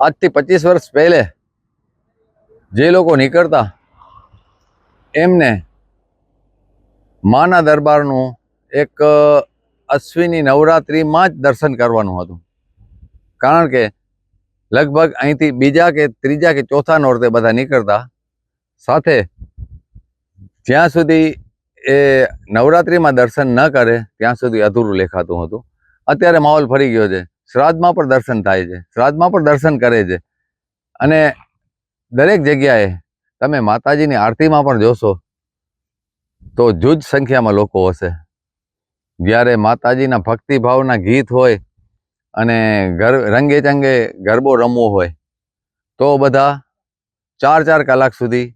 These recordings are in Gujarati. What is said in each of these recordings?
આજથી પચીસ વર્ષ પહેલે જે લોકો નીકળતા, એમને માના દરબારનું એક અશ્વિની નવરાત્રિમાં જ દર્શન કરવાનું હતું. કારણ કે લગભગ અહીંથી બીજા કે ત્રીજા કે ચોથા નોરતે બધા નીકળતા. સાથે જ્યાં સુધી એ નવરાત્રિમાં દર્શન ન કરે, ત્યાં સુધી અધૂરું લેખાતું હતું. અત્યારે માહોલ ફરી ગયો છે. શ્રાદ્ધમાં પણ દર્શન થાય છે. શ્રાદ્ધમાં પણ દર્શન કરે છે. અને દરેક જગ્યાએ તમે માતાજીની આરતીમાં પણ જોશો, તો જુજ સંખ્યામાં લોકો હશે. જ્યારે માતાજીના ભક્તિભાવના ગીત હોય અને ગર રંગે ચંગે ગરબો રમવો હોય, તો બધા ચાર ચાર કલાક સુધી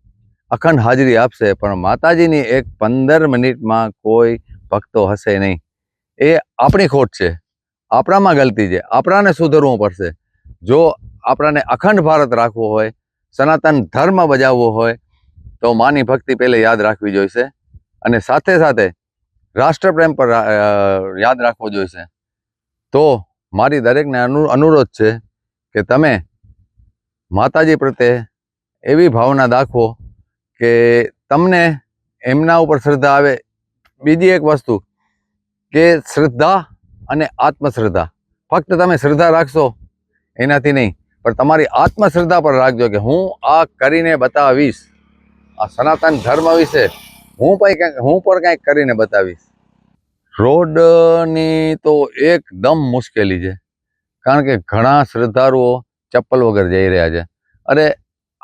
અખંડ હાજરી આપશે. પણ માતાજીની એક પંદર મિનિટમાં કોઈ ભક્તો હશે નહીં. એ આપણી ખોટ છે. આપણામાં ગલતી છે. આપણાને સુધરવું પડશે. જો આપણાને અખંડ ભારત રાખવો હોય, સનાતન ધર્મ બજાવવો હોય, તો માની ભક્તિ પહેલે યાદ રાખવી જોઈશે અને સાથે સાથે રાષ્ટ્રપ્રેમ પર યાદ રાખવો જોઈશે. તો મારી દરેકને અનુ, અનુરોધ છે કે તમે માતાજી પ્રત્યે એવી ભાવના દાખવો કે તમને એમના ઉપર શ્રદ્ધા આવે. બીજી એક વસ્તુ કે શ્રદ્ધા અને આત્મશ્રદ્ધા. ફક્ત તમે શ્રદ્ધા રાખશો એનાથી નહીં, પણ તમારી આત્મશ્રદ્ધા પર રાખજો કે હું આ કરીને બતાવીશ. આ સનાતન ધર્મ વિશે હું પણ કંઈક, હું પણ કંઈક કરીને બતાવીશ. રોડની તો એકદમ મુશ્કેલી છે. કારણ કે ઘણા શ્રદ્ધાળુઓ ચપ્પલ વગર જઈ રહ્યા છે. અરે,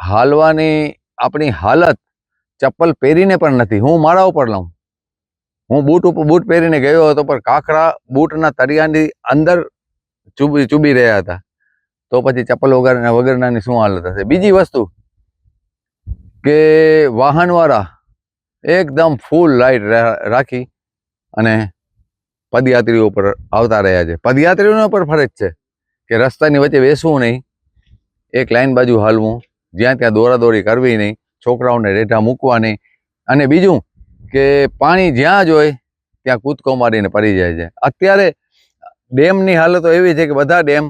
હાલવાની આપણી હાલત ચપ્પલ પહેરીને પણ નથી. હું મારા ઉપર લઉં. હું બૂટ ઉપર બૂટ પહેરીને ગયો હતો, પણ કાંકરા બૂટના તળિયાની અંદર ચૂબી ચૂબી રહ્યા હતા. તો પછી ચપ્પલ વગરના, વગરનાની શું હાલત હશે? બીજી વસ્તુ કે વાહનવાળા એકદમ ફૂલ લાઇટ રાખી અને પદયાત્રીઓ ઉપર આવતા રહ્યા છે. પદયાત્રીઓને પર ફરજ છે કે રસ્તાની વચ્ચે બેસવું નહીં, એક લાઈન બાજુ હાલવું, જ્યાં ત્યાં દોરાદોરી કરવી નહીં, છોકરાઓને રેઢા મૂકવા નહીં, અને બીજું કે પાણી જ્યાં જ હોય, ત્યાં કૂદકો મારીને પડી જાય છે. અત્યારે ડેમની હાલતો એવી છે કે બધા ડેમ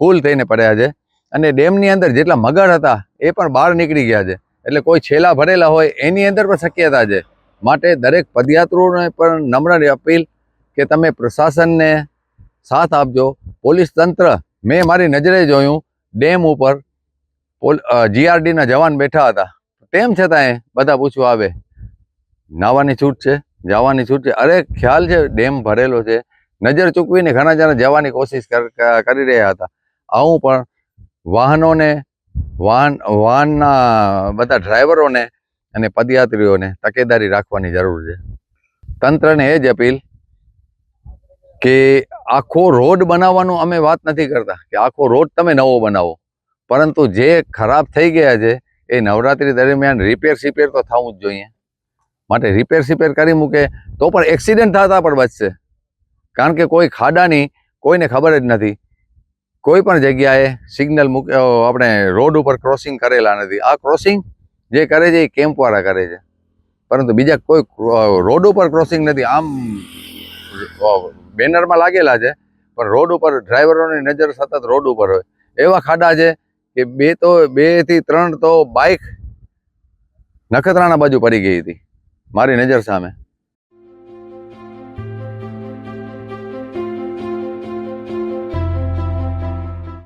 ફૂલ થઈને પડ્યા છે અને ડેમની અંદર જેટલા મગર હતા, એ પણ બહાર નીકળી ગયા છે. એટલે કોઈ છેલા ભરેલા હોય, એની અંદર પણ શક્યતા છે. માટે દરેક પદયાત્રુઓને પણ નમ્ર અપીલ કે તમે પ્રશાસનને સાથ આપજો. પોલીસ તંત્ર, મેં મારી નજરે જોયું, ડેમ ઉપર જીઆરડીના જવાન બેઠા હતા. તેમ છતાંય બધા પૂછવા આવે નાવાની છૂટ છે, જવાની છૂટ છે. અરે, ખ્યાલ છે, ડેમ ભરેલો છે. નજર ચૂકવીને ઘણા જણા જવાની કોશિશ કર- રહ્યા હતા. આવું પણ વાહનોને, વાહન, વાહનના બધા ડ્રાઈવરોને અને પદયાત્રીઓને તકેદારી રાખવાની જરૂર છે. તંત્રને એ જ અપીલ કે આખો રોડ બનાવવાનું અમે વાત નથી કરતા, કે આખો રોડ તમે નવો બનાવો. પરંતુ જે ખરાબ થઈ ગયા છે, એ નવરાત્રી દરમિયાન રિપેર સિપેર તો થવું જ જોઈએ. માટે રિપેર સિપેર કરી મૂકે, તો પણ એક્સિડન્ટ થતા પણ બચશે. કારણ કે કોઈ ખાડાની કોઈને ખબર જ નથી. કોઈ પણ જગ્યાએ સિગ્નલ મૂક આપણે રોડ ઉપર ક્રોસિંગ કરેલા નથી. આ ક્રોસિંગ જે કરે છે એ કેમ્પવાળા કરે છે. પરંતુ બીજા કોઈ રોડ ઉપર ક્રોસિંગ નથી. આમ બેનરમાં લાગેલા છે, પણ રોડ ઉપર ડ્રાઈવરોની નજર સતત રોડ ઉપર હોય. એવા ખાડા છે કે બે તો બેથી ત્રણ તો બાઇક નખત્રાણા બાજુ પડી ગઈ હતી. મારી નજર સામે.